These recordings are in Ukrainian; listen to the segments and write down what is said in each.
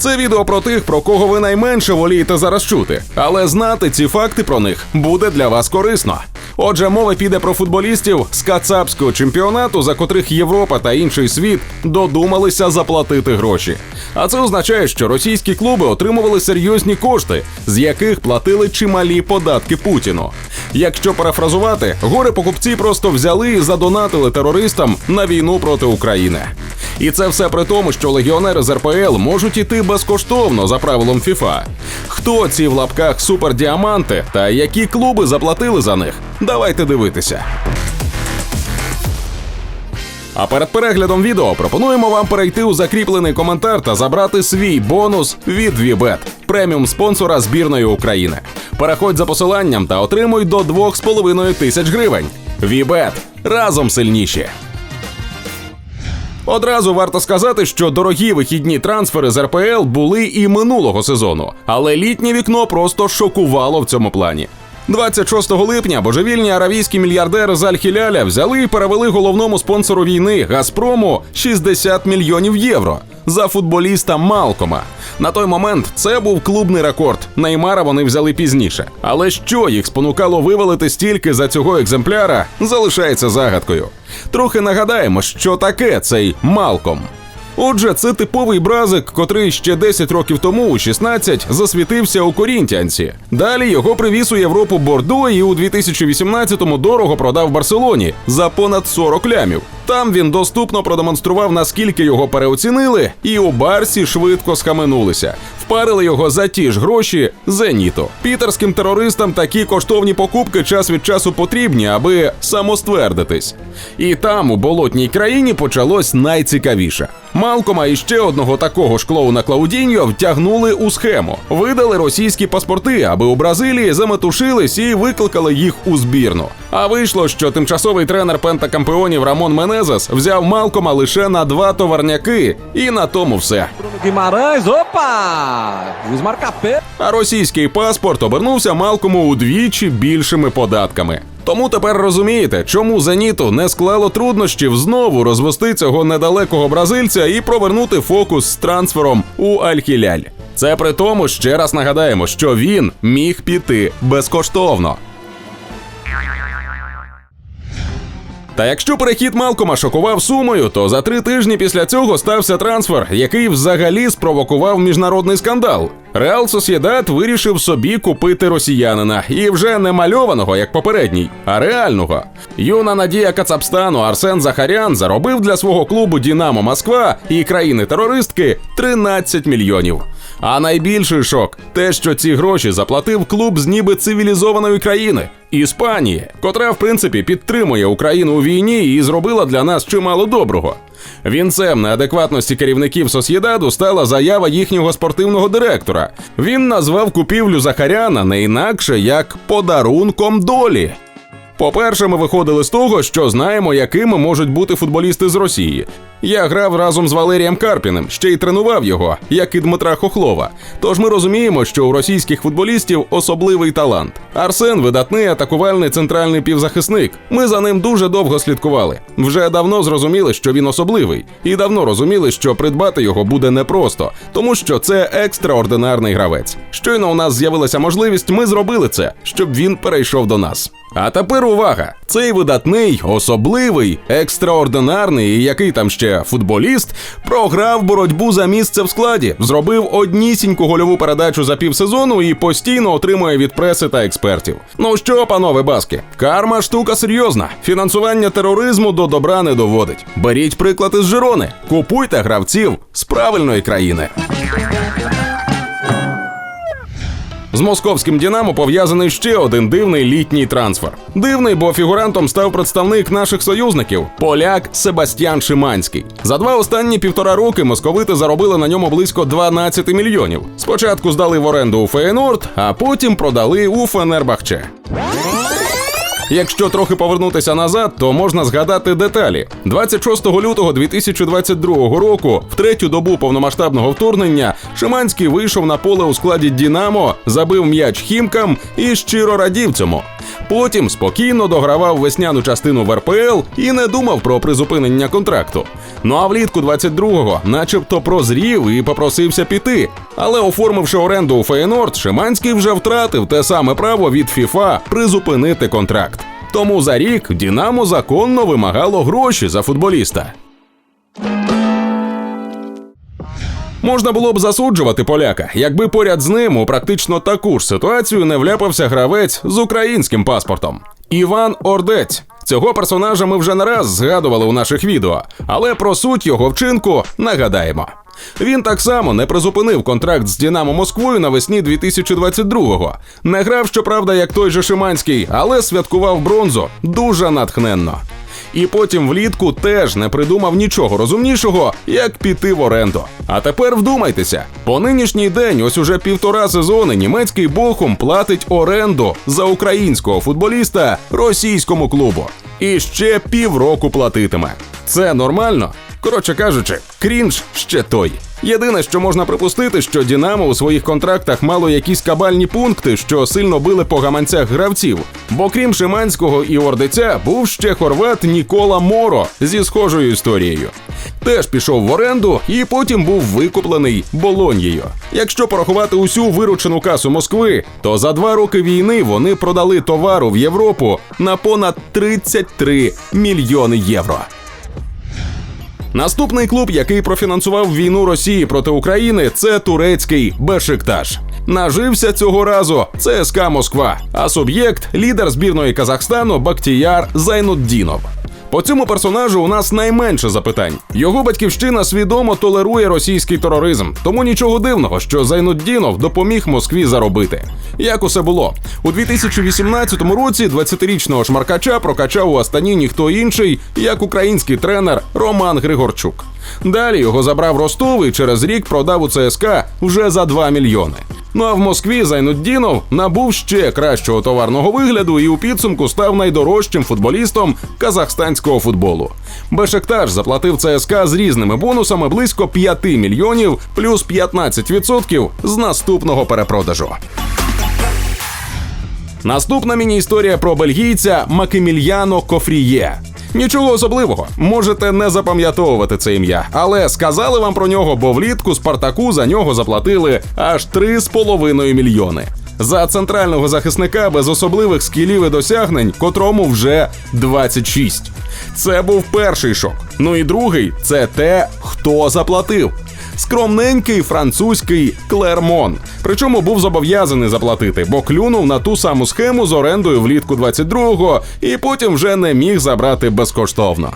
Це відео про тих, про кого ви найменше волієте зараз чути, але знати ці факти про них буде для вас корисно. Отже, мова піде про футболістів з кацапського чемпіонату, за котрих Європа та інший світ додумалися заплатити гроші. А це означає, що російські клуби отримували серйозні кошти, з яких платили чималі податки Путіну. Якщо парафразувати, горе покупці просто взяли і задонатили терористам на війну проти України. І це все при тому, що легіонери з РПЛ можуть іти безкоштовно за правилом ФІФА. Хто ці в лапках супердіаманти та які клуби заплатили за них? Давайте дивитися. А перед переглядом відео пропонуємо вам перейти у закріплений коментар та забрати свій бонус від Вібет, преміум спонсора збірної України. Переходь за посиланням та отримуй до 2,5 тисяч гривень. Вібет разом сильніші. Одразу варто сказати, що дорогі вихідні трансфери з РПЛ були і минулого сезону, але літнє вікно просто шокувало в цьому плані. 26 липня божевільні аравійські мільярдери з Аль-Хіляля взяли і перевели головному спонсору війни Газпрому 60 мільйонів євро за футболіста Малкома. На той момент це був клубний рекорд. Неймара вони взяли пізніше. Але що їх спонукало вивалити стільки за цього екземпляра, залишається загадкою. Трохи нагадаємо, що таке цей Малком. Отже, це типовий бразик, котрий ще 10 років тому, у 16, засвітився у Корінтіанці. Далі його привіз у Європу Бордо і у 2018-му дорого продав Барселоні за понад 40 лямів. Там він доступно продемонстрував, наскільки його переоцінили, і у Барсі швидко схаменулися. Впарили його за ті ж гроші Зеніту. Пітерським терористам такі коштовні покупки час від часу потрібні, аби самоствердитись. І там, у болотній країні, почалось найцікавіше. Малкома і ще одного такого ж клоуна Клаудіньо втягнули у схему, видали російські паспорти, аби у Бразилії заметушились і викликали їх у збірну. А вийшло, що тимчасовий тренер пентакампеонів Рамон Менезес взяв Малкома лише на два товарняки, і на тому все. Pé. А російський паспорт обернувся Малкому удвічі більшими податками. Тому тепер розумієте, чому Зеніту не склало труднощів знову розвести цього недалекого бразильця і провернути фокус з трансфером у Аль-Хіляль. Це при тому, ще раз нагадаємо, що він міг піти безкоштовно. Та якщо перехід Малкома шокував сумою, то за три тижні після цього стався трансфер, який взагалі спровокував міжнародний скандал. Реал Сосєдат вирішив собі купити росіянина, і вже не мальованого, як попередній, а реального. Юна надія Кацапстану Арсен Захарян заробив для свого клубу Дінамо Москва і країни-терористки 13 мільйонів. А найбільший шок те, що ці гроші заплатив клуб з ніби цивілізованої країни Іспанії, котра в принципі підтримує Україну у війні і зробила для нас чимало доброго. Вінцем неадекватності керівників Сосєдаду стала заява їхнього спортивного директора. Він назвав купівлю Захаряна не інакше як подарунком долі. По-перше, ми виходили з того, що знаємо, якими можуть бути футболісти з Росії. Я грав разом з Валерієм Карпіним, ще й тренував його, як і Дмитра Хохлова. Тож ми розуміємо, що у російських футболістів особливий талант. Арсен видатний атакувальний центральний півзахисник. Ми за ним дуже довго слідкували. Вже давно зрозуміли, що він особливий, і давно розуміли, що придбати його буде непросто, тому що це екстраординарний гравець. Щойно у нас з'явилася можливість, ми зробили це, щоб він перейшов до нас. А тепер увага! Цей видатний, особливий, екстраординарний і який там ще футболіст програв боротьбу за місце в складі, зробив однісіньку гольову передачу за півсезону і постійно отримує від преси та експертів. Ну що, панове баски, карма штука серйозна. Фінансування тероризму до добра не доводить. Беріть приклад із Жирони, купуйте гравців з правильної країни. З московським Дінамо пов'язаний ще один дивний літній трансфер. Дивний, бо фігурантом став представник наших союзників поляк Себастьян Шиманський. За два останні півтора роки московити заробили на ньому близько 12 мільйонів. Спочатку здали в оренду у Фейнорд, а потім продали у Фенербахче. Якщо трохи повернутися назад, то можна згадати деталі. 26 лютого 2022 року, в третю добу повномасштабного вторгнення, Шиманський вийшов на поле у складі Дінамо, забив м'яч хімкам і щиро радів цьому. Потім спокійно догравав весняну частину в РПЛ і не думав про призупинення контракту. Ну а влітку 22-го, начебто, прозрів і попросився піти. Але оформивши оренду у Фейнорд, Шиманський вже втратив те саме право від ФІФА призупинити контракт. Тому за рік Дінамо законно вимагало гроші за футболіста. Можна було б засуджувати поляка, якби поряд з ним у практично таку ж ситуацію не вляпався гравець з українським паспортом. Іван Ордець. Цього персонажа ми вже не раз згадували у наших відео, але про суть його вчинку нагадаємо. Він так само не призупинив контракт з Дінамо Москвою навесні 2022-го. Не грав, щоправда, як той же Шиманський, але святкував бронзу дуже натхненно. І потім влітку теж не придумав нічого розумнішого, як піти в оренду. А тепер вдумайтеся, по нинішній день, ось уже півтора сезони, німецький Бохум платить оренду за українського футболіста російському клубу. І ще півроку платитиме. Це нормально? Коротше кажучи, крінж ще той. Єдине, що можна припустити, що Дінамо у своїх контрактах мало якісь кабальні пункти, що сильно били по гаманцях гравців. Бо крім Шиманського і Ордиця, був ще хорват Нікола Моро зі схожою історією. Теж пішов в оренду і потім був викуплений Болоньєю. Якщо порахувати усю виручену касу Москви, то за два роки війни вони продали товару в Європу на понад 33 мільйони євро. Наступний клуб, який профінансував війну Росії проти України, це турецький Бешикташ. Нажився цього разу ЦСКА Москва, а суб'єкт лідер збірної Казахстану Бактіяр Зайнуддінов. По цьому персонажу у нас найменше запитань. Його батьківщина свідомо толерує російський тероризм, тому нічого дивного, що Зайнуддінов допоміг Москві заробити. Як усе було у 2018 році 20-річного шмаркача прокачав у Астані ніхто інший, як український тренер Роман Григорчук. Далі його забрав Ростов і через рік продав у ЦСКА вже за 2 мільйони. Ну а в Москві Зайнуддінов набув ще кращого товарного вигляду і у підсумку став найдорожчим футболістом казахстанського футболу. Бешектаж заплатив ЦСКА з різними бонусами близько 5 мільйонів плюс 15% з наступного перепродажу. Наступна міні-історія про бельгійця Макемільяно Кофріє. Нічого особливого, можете не запам'ятовувати це ім'я, але сказали вам про нього, бо влітку Спартаку за нього заплатили аж 3,5 мільйони. За центрального захисника без особливих скілів і досягнень, котрому вже 26. Це був перший шок. Ну і другий це те, хто заплатив. Скромненький французький Клермон. Причому був зобов'язаний заплатити, бо клюнув на ту саму схему з орендою влітку 22-го і потім вже не міг забрати безкоштовно.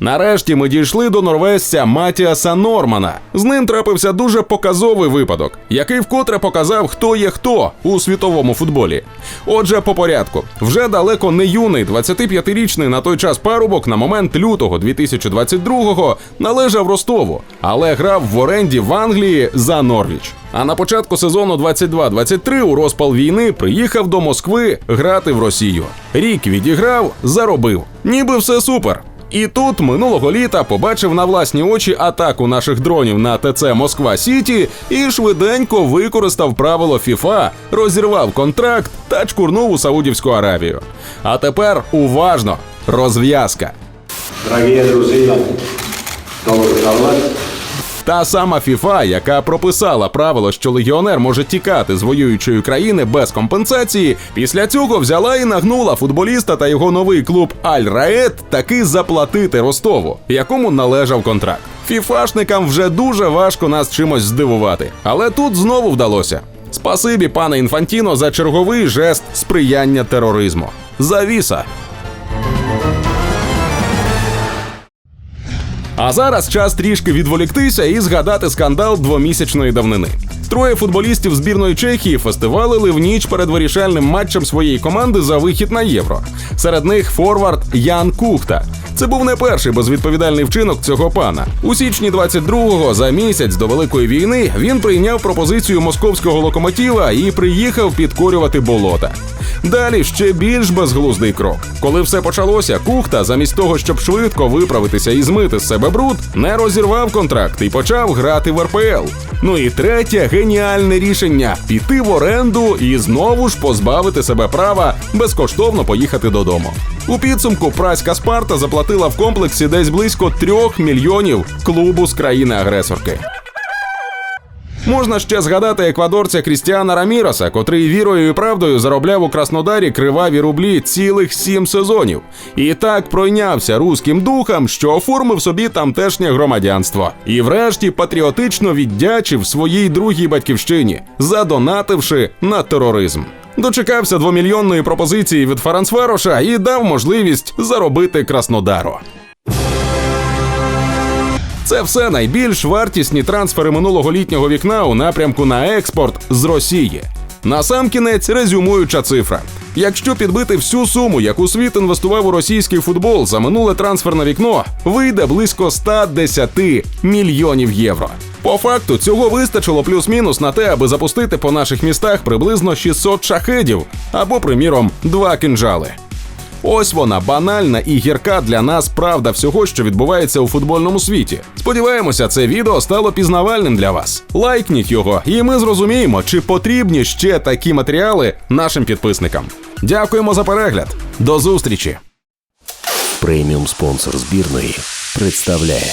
Нарешті ми дійшли до норвезця Матіаса Нормана. З ним трапився дуже показовий випадок, який вкотре показав, хто є хто у світовому футболі. Отже, по порядку, вже далеко не юний 25-річний на той час парубок на момент лютого 2022-го належав Ростову, але грав в оренді в Англії за Норвіч. А на початку сезону 22-23 у розпал війни приїхав до Москви грати в Росію. Рік відіграв, заробив. Ніби все супер. І тут минулого літа побачив на власні очі атаку наших дронів на ТЦ Москва Сіті і швиденько використав правило ФІФА, розірвав контракт та чкурнув у Саудівську Аравію. А тепер уважно розв'язка. Дорогі друзі, добро пожаловать. Та сама ФІФА, яка прописала правило, що легіонер може тікати з воюючої країни без компенсації, після цього взяла і нагнула футболіста та його новий клуб Аль Рает таки заплатити Ростову, якому належав контракт. Фіфашникам вже дуже важко нас чимось здивувати, але тут знову вдалося. Спасибі, пане Інфантіно, за черговий жест сприяння тероризму. Завіса. А зараз час трішки відволіктися і згадати скандал двомісячної давнини. Троє футболістів збірної Чехії фестивалили в ніч перед вирішальним матчем своєї команди за вихід на євро. Серед них форвард Ян Кухта. Це був не перший безвідповідальний вчинок цього пана. У січні 22-го, за місяць до великої війни, він прийняв пропозицію московського локомотива і приїхав підкорювати болота. Далі ще більш безглуздий крок. Коли все почалося, Кухта, замість того, щоб швидко виправитися і змити з себе бруд, не розірвав контракт і почав грати в РПЛ. Ну і третє геніальне рішення піти в оренду і знову ж позбавити себе права безкоштовно поїхати додому. У підсумку праська Спарта заплатила в комплексі десь близько трьох мільйонів клубу з країни-агресорки. Можна ще згадати еквадорця Крістіана Раміроса, котрий вірою і правдою заробляв у Краснодарі криваві рублі цілих сім сезонів. І так пройнявся руським духом, що оформив собі тамтешнє громадянство. І врешті патріотично віддячив своїй другій батьківщині, задонативши на тероризм. Дочекався двомільйонної пропозиції від Фарансфероша і дав можливість заробити Краснодару. Це все найбільш вартісні трансфери минулого літнього вікна у напрямку на експорт з Росії. Насамкінець резюмуюча цифра. Якщо підбити всю суму, яку світ інвестував у російський футбол за минуле трансферне вікно, вийде близько 110 мільйонів євро. По факту цього вистачило плюс-мінус на те, аби запустити по наших містах приблизно 600 шахедів або, приміром, два кинджали. Ось вона банальна і гірка для нас правда всього, що відбувається у футбольному світі. Сподіваємося, це відео стало пізнавальним для вас. Лайкніть його, і ми зрозуміємо, чи потрібні ще такі матеріали нашим підписникам. Дякуємо за перегляд. До зустрічі! Преміум спонсор збірної представляє.